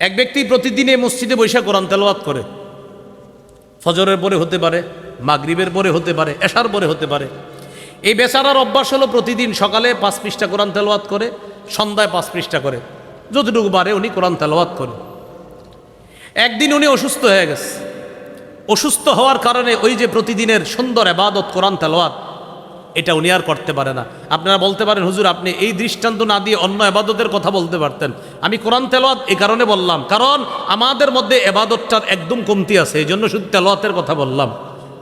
এক ব্যক্তি প্রতিদিন এই মসজিদে বৈশাখ কোরআন তেলাওয়াত করে। ফজরের পরে হতে পারে, মাগরিবের পরে হতে পারে, এশার পরে হতে পারে। এই বেচারার অভ্যাস হলো প্রতিদিন সকালে পাঁচ পৃষ্ঠা কোরআন তেলাওয়াত করে, সন্ধ্যায় পাঁচ পৃষ্ঠা করে। যতটুকু পারে উনি কোরআন তেলাওয়াত করে একদিন উনি অসুস্থ হয়ে গেছে। অসুস্থ হওয়ার কারণে ওই যে প্রতিদিনের সুন্দর এবাদত কোরআন তেলাওয়াত এটা উনি আর করতে পারে না। আপনারা বলতে পারেন, হুজুর, আপনি এই দৃষ্টান্ত না দিয়ে অন্য এবাদতের কথা বলতে পারতেন। আমি কোরআন তেলোয়াত এ কারণে বললাম, কারণ আমাদের মধ্যে এবাদতটার একদম কমতি আছে, এই জন্য শুধু তেলোয়াতের কথা বললাম।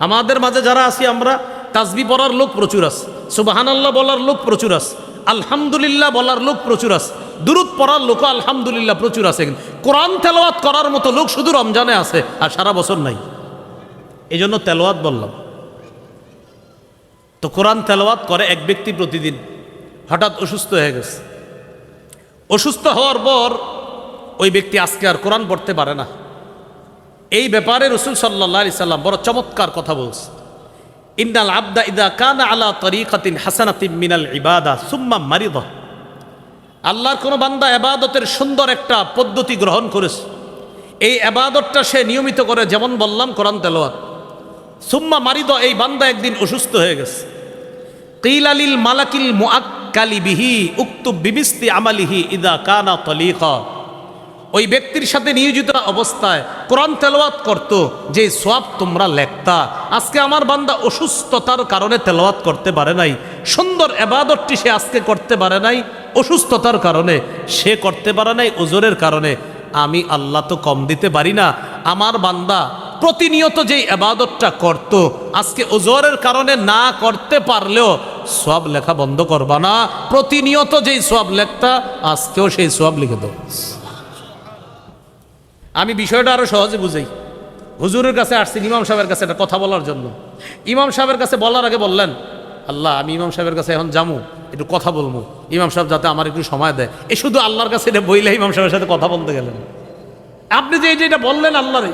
আমাদের মাঝে যারা আছি, আমরা তাজবি পড়ার লোক প্রচুর আছে, সুবাহানাল্লাহ বলার লোক প্রচুর আছে, আলহামদুলিল্লাহ বলার লোক প্রচুর আছে দূরত পড়ার লোক আলহামদুলিল্লাহ প্রচুর আছে কোরআন তেলোয়াত করার মতো লোক শুধু রমজানে আছে আর সারা বছর নাই। এই জন্য তেলোয়াত বললাম। তো কোরআন তেলাওয়াত করে এক ব্যক্তি প্রতিদিন, হঠাৎ অসুস্থ হয়ে গেছে। অসুস্থ হওয়ার পর ওই ব্যক্তি আজকে আর কোরআন পড়তে পারে না। এই ব্যাপারে রসুল সাল্লাহ আলি সাল্লাম বড় চমৎকার কথা বলছে। ইন্নাল আবদা ইদা কানা আলা তরিকাতিন হাসানাতিন মিনাল ইবাদা সুম্মা মারিদ। আল্লাহর কোনো বান্দা এবাদতের সুন্দর একটা পদ্ধতি গ্রহণ করেছে। এই এবাদতটা সে নিয়মিত করে, যেমন বললাম কোরআন তেলোয়াত সুম্মা মারিদ, এই বান্দা একদিন অসুস্থ হয়ে গেছে। কিলালিল মালাকিল মুআক্কালি বিহি উক্তু বিবিস্তি আমালিহি ইদা কানা তলিকা। ওই ব্যক্তির সাথে নিয়োজিত অবস্থায় কোরআন তেলাওয়াত করত, যে সোয়াব তোমরা লেখতা। আজকে আমার বান্দা অসুস্থতার কারণে তেলাওয়াত করতে পারে নাই, সুন্দর এবাদতটি সে আজকে করতে পারে নাই, অসুস্থতার কারণে সে করতে পারে নাই, ওজোরের কারণে। আমি আল্লাহ তো কম দিতে পারি না। আমার বান্দা প্রতিনিয়ত যেই এবাদতটা করত, আজকে ওজোরের কারণে না করতে পারলেও সব লেখা বন্ধ করবা না। প্রতিনিয়ত যেই সব লেখতা, আজকেও সেই সব লিখে দেবো আমি বিষয়টা আরও সহজে বুঝাই। হুজুরের কাছে আসছি, ইমাম সাহেবের কাছে একটা কথা বলার জন্য। ইমাম সাহেবের কাছে বলার আগে বললেন, আল্লাহ, আমি ইমাম সাহেবের কাছে এখন যামু, একটু কথা বলব ইমাম সাহেব যাতে আমার একটু সময় দেয়। এ শুধু আল্লাহর কাছে এটা বইলে ইমাম সাহেবের সাথে কথা বলতে গেলেন। আপনি যে এটা বললেন আল্লাহরে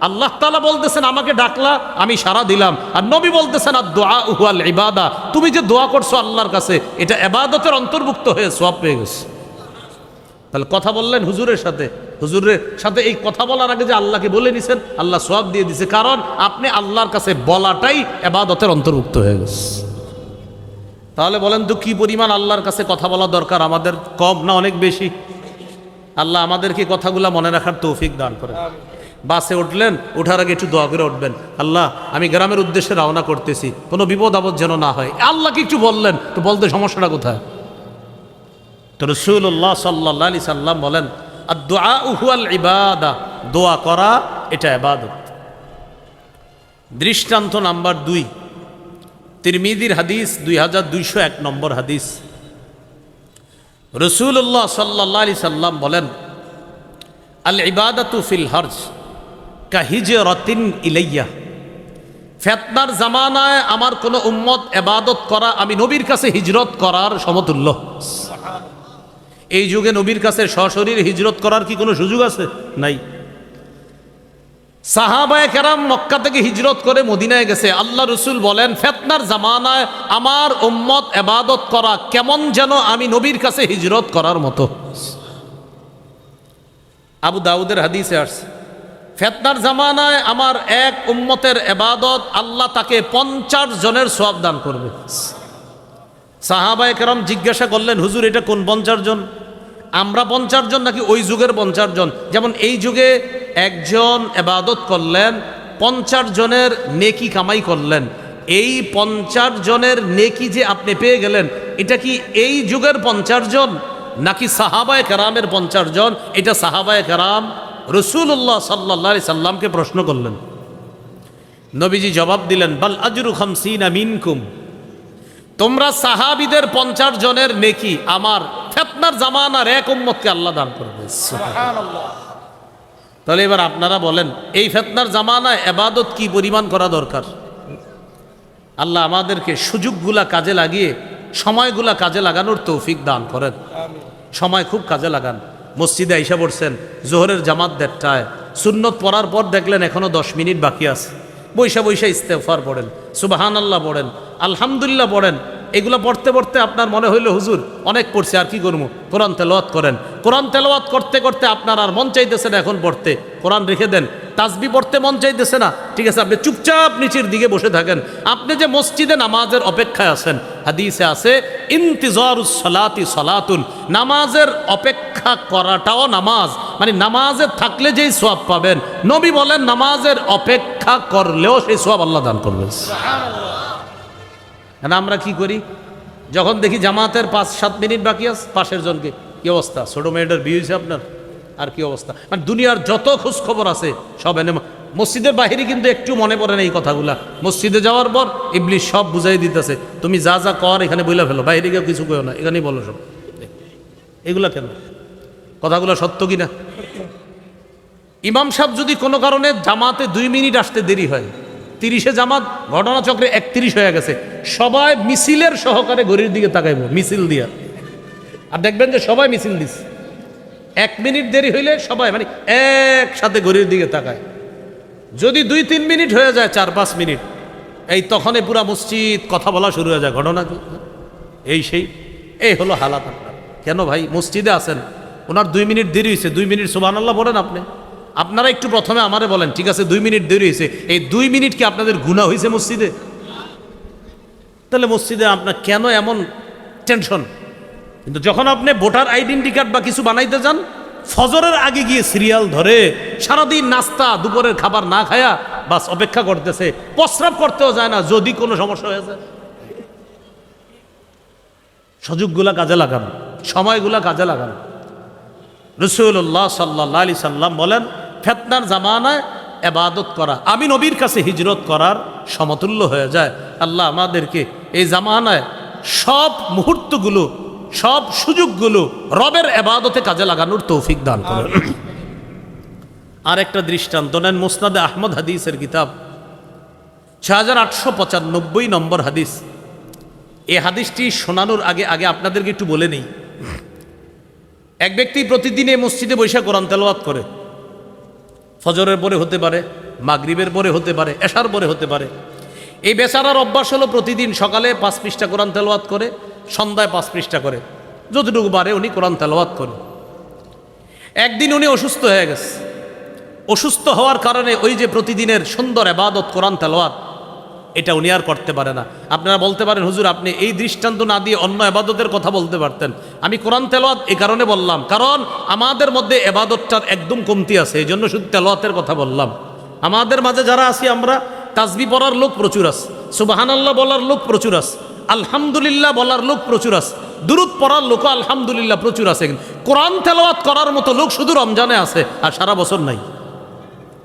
আল্লাহ তালা বলতেছেন, আমাকে ডাকলা, আমি সারা দিলাম। আর নবী বলতেছেন, আর দোয়া উহাল ইবাদা। তুমি যে দোয়া করছ আল্লাহর কাছে, এটা এবাদতের অন্তর্ভুক্ত হয়ে সব পেয়ে গেছে। তাহলে কথা বললেন হুজুরের সাথে। হুজুরের সাথে এই কথা বলার আগে যে আল্লাহকে বলে নিছেন, আল্লাহ সব দিয়ে দিছে। কারণ আপনি আল্লাহর কাছে বলাটাই এবাদতের অন্তর্ভুক্ত হয়ে গেছে। তাহলে বলেন তো, কি পরিমাণ আল্লাহর কাছে কথা বলা দরকার? আমাদের কম না অনেক বেশি? আল্লাহ আমাদেরকে কথাগুলা মনে রাখার তৌফিক দান করে বাসে উঠলেন ওঠার আগে একটু দোয়া করে উঠবেন। আল্লাহ, আমি গ্রামের উদ্দেশ্যে রওনা করতেছি। কোনো বিপদ আপদ যেন না হয়। আল্লাহকে একটু বললেন, তো বলতে সমস্যাটা কোথায়? তো রসুল্লাহ সাল্লাহ আলি সাল্লাম বলেন আর দোয়া উহুয়াল ইবাদা দোয়া করা, এটা এবাদত দৃষ্টান্ত নাম্বার দুই তিরমিদির হাদিস দুই হাজার দুইশো এক নম্বর হাদিস। রসুল্লাহ সাল্লাহ আলি সাল্লাম বলেন আল ইবাদাতু ফিল হর্জ কাহিজ রতিন ইলাইয়া। ফেতনার জামানায় আমার কোনো উম্মত এবাদত করা, আমি নবীর কাছে হিজরত করার সমতুল্য। এই যুগে নবীর কাছে সশরীর হিজরত করার কি কোনো সুযোগ আছে? নাই। সাহাবায় কেরাম মক্কা থেকে হিজরত করে মদিনায় গেছে। আল্লাহ রসুল বলেন, ফেতনার জামানায় আমার উম্মত এবাদত করা কেমন যেন আমি নবীর কাছে হিজরত করার মতো। আবু দাউদের হাদিসে আসছে। ফেতনার জামানায় আমার এক উম্মতের এবাদত, আল্লাহ তাকে পঞ্চাশ জনের সব দান করবে। সাহাবায় কেরাম জিজ্ঞাসা করলেন, হুজুর, এটা কোন পঞ্চাশ জন? আমরা পঞ্চাশ জন নাকি ওই যুগের পঞ্চাশ জন? যেমন এই যুগে একজন এবাদত করলেন, পঞ্চাশ জনের নেকি কামাই করলেন। এই পঞ্চাশ জনের নেকি যে আপনি পেয়ে গেলেন, এটা কি এই যুগের পঞ্চাশ জন নাকি সাহাবায় কেরামের পঞ্চাশ জন? এটা সাহাবায় কেরাম রসুল্লাহ সাল্লা সাল্লামকে প্রশ্ন করলেন। নবীজি জবাব দিলেন বাল আজরু খামসিনা মিনকুম। তোমরা সাহাবিদের পঞ্চাশ জনের নেকি আমার ফেতনার জামানার এক উম্মতকে আল্লাহ দান করবে। তাহলে এবার আপনারা বলেন এই ফেতনার জামানায় এবাদত কি পরিমাণ করা দরকার? আল্লাহ আমাদেরকে সুযোগগুলা কাজে লাগিয়ে সময়গুলা কাজে লাগানোর তৌফিক দান করেন। সময় খুব কাজে লাগান। মসজিদে আইসা পড়ছেন, জোহরের জামাত দেড়টায়। সুন্নত পড়ার পর দেখলেন এখনও দশ মিনিট বাকি আছে। বৈশা বৈশা ইস্তেফার পড়েন সুবাহান আল্লাহ পড়েন, আলহামদুলিল্লাহ পড়েন। এগুলো পড়তে পড়তে আপনার মনে হইল, হুজুর, অনেক পড়ছে, আর কি করব? কোরআন তেলাওয়াত করেন। কোরআন তেলাওয়াত করতে করতে আপনার আর মন চাইতেছেন এখন পড়তে। কোরআন রেখে দেন তাসবি পড়তে মন চাইতেছে না। ঠিক আছে, আপনি চুপচাপ নিচের দিকে বসে থাকেন। আপনি যে মসজিদে নামাজের অপেক্ষায় আছেন, হাদিসে আছে, ইন্তিজারুস সালাতি সালাতুন নামাজের অপেক্ষা করাটাও নামাজ। মানে নামাজে থাকলে যেই সোয়াব পাবেন। নবী বলেন, নামাজের অপেক্ষা করলেও সেই সোয়াব আল্লাহ দান করবেন। না আমরা কি করি? যখন দেখি জামাতের পাঁচ সাত মিনিট বাকি আছে, পাশের জনকে, কি অবস্থা? ছোটো মেয়েটার বিয়ে হয়েছে আপনার? আর কি অবস্থা? মানে দুনিয়ার যত খোঁজ খবর আছে, সব এনে মসজিদের বাহিরে কিন্তু একটু মনে পড়ে না এই কথাগুলা। মসজিদে যাওয়ার পর ইবলিশ সব বুঝাই দিতেছে, তুমি যা যা কর, এখানে বইলা ফেলো, বাইরে গিয়ে কিছু কেউ না, এখানেই বলো সব। এগুলা কেন? কথাগুলো সত্য কি না ইমাম সাহেব যদি কোনো কারণে জামাতে দুই মিনিট আসতে দেরি হয়, তিরিশে জামাত, ঘটনাচক্রে একত্রিশ হয়ে গেছে, সবাই মিছিলের সহকারে ঘড়ির দিকে তাকাইব, মিছিল দিয়া। আর দেখবেন যে সবাই মিছিল দিস এক মিনিট দেরি হইলে সবাই মানে একসাথে ঘড়ির দিকে তাকায়। যদি দুই তিন মিনিট হয়ে যায়, চার পাঁচ মিনিট, এই তখনই পুরা মসজিদ কথা বলা শুরু হয়ে যায় ঘটনা এই সেই, এই হলো হালাত আপনার। কেন ভাই, মসজিদে আছেন, ওনার দুই মিনিট দেরি হয়েছে দুই মিনিট সুবাহ আল্লাহ বলেন আপনি। আপনারা একটু প্রথমে আমারে বলেন, ঠিক আছে, দুই মিনিট দেরি হয়েছে এই দুই মিনিট কি আপনাদের গুণা হয়েছে মসজিদে? তাহলে মসজিদে আপনার কেন এমন টেনশন কিন্তু যখন আপনি ভোটার আইডেন্টি কার্ড বা কিছু বানাইতে যান, ফজরের আগে গিয়ে সিরিয়াল ধরে, সারাদিন নাস্তা, দুপুরের খাবার না খায়া বাস অপেক্ষা করতেছে। প্রস্রাব করতেও যায় না, যদি কোনো সমস্যা হয়ে যায়। সুযোগগুলা কাজে লাগান, সময়গুলা কাজে লাগান। রসুল্লাহ সাল্লাহ আলি সাল্লাম বলেন, ফেতনার জামানায় এবাদত করা, আমি নবীর কাছে হিজরত করার সমতুল্য হয়ে যায়। আল্লাহ আমাদেরকে এই জামানায় সব মুহূর্তগুলো সব সুযোগগুলো রবের এবাদতে কাজে লাগানোর তৌফিক দান করেন। আর একটা দৃষ্টান্ত নেন মুসনাদে আহমদ হাদিসের কিতাব ছ হাজার আটশো পঁচানব্বই নম্বর হাদিস। এ হাদিসটি শোনানোর আগে আগে আপনাদেরকে একটু বলে নেই। এক ব্যক্তি প্রতিদিন এই মসজিদে বৈশাখ কোরআন তেলাওয়াত করে। ফজরের পরে হতে পারে, মাগরিবের পরে হতে পারে, এশার পরে হতে পারে। এই বেচারার অভ্যাস হলো প্রতিদিন সকালে পাঁচ পৃষ্ঠা কোরআন তেলাওয়াত করে সন্ধ্যায় পাঁচ পৃষ্ঠা করে। যতটুকু পারে উনি কোরআন তেলাওয়াত করে একদিন উনি অসুস্থ হয়ে গেছে। অসুস্থ হওয়ার কারণে ওই যে প্রতিদিনের সুন্দর এবাদত কোরআন তেলাওয়াত, এটা উনি আর করতে পারে না। আপনারা বলতে পারেন, হুজুর, আপনি এই দৃষ্টান্ত না দিয়ে অন্য এবাদতের কথা বলতে পারতেন। আমি কোরআন তেলোয়াত এ কারণে বললাম, কারণ আমাদের মধ্যে এবাদতটার একদম কমতি আছে এই জন্য শুধু তেলোয়াতের কথা বললাম। আমাদের মাঝে যারা আছি আমরা তাজবি পড়ার লোক প্রচুর আছে, সুবাহানাল্লাহ বলার লোক প্রচুর আছে। আলহামদুলিল্লাহ বলার লোক প্রচুর আছে। দূরত পড়ার লোক আলহামদুলিল্লাহ প্রচুর আছে। কোরআন তেলোয়াত করার মতো লোক শুধু রমজানে আছে আর সারা বছর নাই।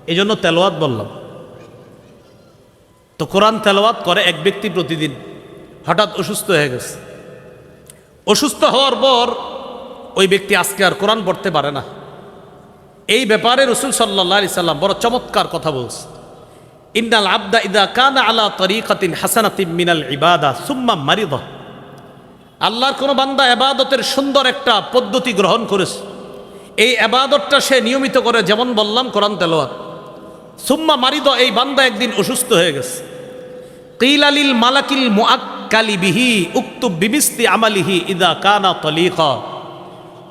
এই জন্য তেলোয়াত বললাম। তো কোরআন তেলাওয়াত করে এক ব্যক্তি প্রতিদিন। হঠাৎ অসুস্থ হয়ে গেছে। অসুস্থ হওয়ার পর ওই ব্যক্তি আজকে আর কোরআন পড়তে পারে না। এই ব্যাপারে রসুল সাল্লাহ আলি সাল্লাম বড় চমৎকার কথা বলছে। ইন্নাল আবদা ইদা কানা আলা তরিকাতিন হাসানাতিন মিনাল ইবাদা সুম্মা মারিদ। আল্লাহর কোনো বান্দা এবাদতের সুন্দর একটা পদ্ধতি গ্রহণ করেছে। এই এবাদতটা সে নিয়মিত করে, যেমন বললাম কোরআন তেলোয়াত সুম্মা মারিদ, এই বান্দা একদিন অসুস্থ হয়ে গেছে। কিলালিল মালাকিল মুআক্কালি বিহি উক্তু বিবিস্তি আমালিহি ইদা কানা তলিকা।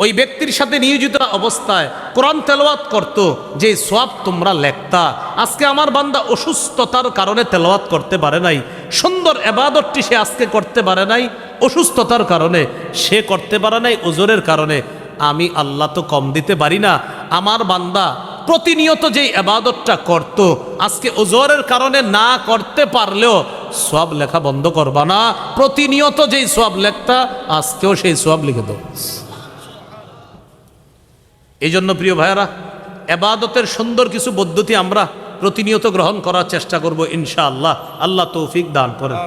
ওই ব্যক্তির সাথে নিয়োজিত অবস্থায় কোরআন তেলাওয়াত করত, যে সব তোমরা লেখতা। আজকে আমার বান্দা অসুস্থতার কারণে তেলাওয়াত করতে পারে নাই, সুন্দর এবাদতটি সে আজকে করতে পারে নাই, অসুস্থতার কারণে সে করতে পারে নাই ওজোরের কারণে। আমি আল্লাহ তো কম দিতে পারি না। আমার বান্দা প্রতিনিয়ত যেই আবাদতটা করত, আজকে ওজোরের কারণে না করতে পারলেও সব লেখা বন্ধ করবা না। প্রতিনিয়ত যেই সব লেখতা, আজকেও সেই সব লিখে দেবো এই জন্য প্রিয় ভাইয়ারা, এবাদতের সুন্দর কিছু পদ্ধতি আমরা প্রতিনিয়ত গ্রহণ করার চেষ্টা করব ইনশাআল্লাহ। আল্লাহ তৌফিক দান করেন।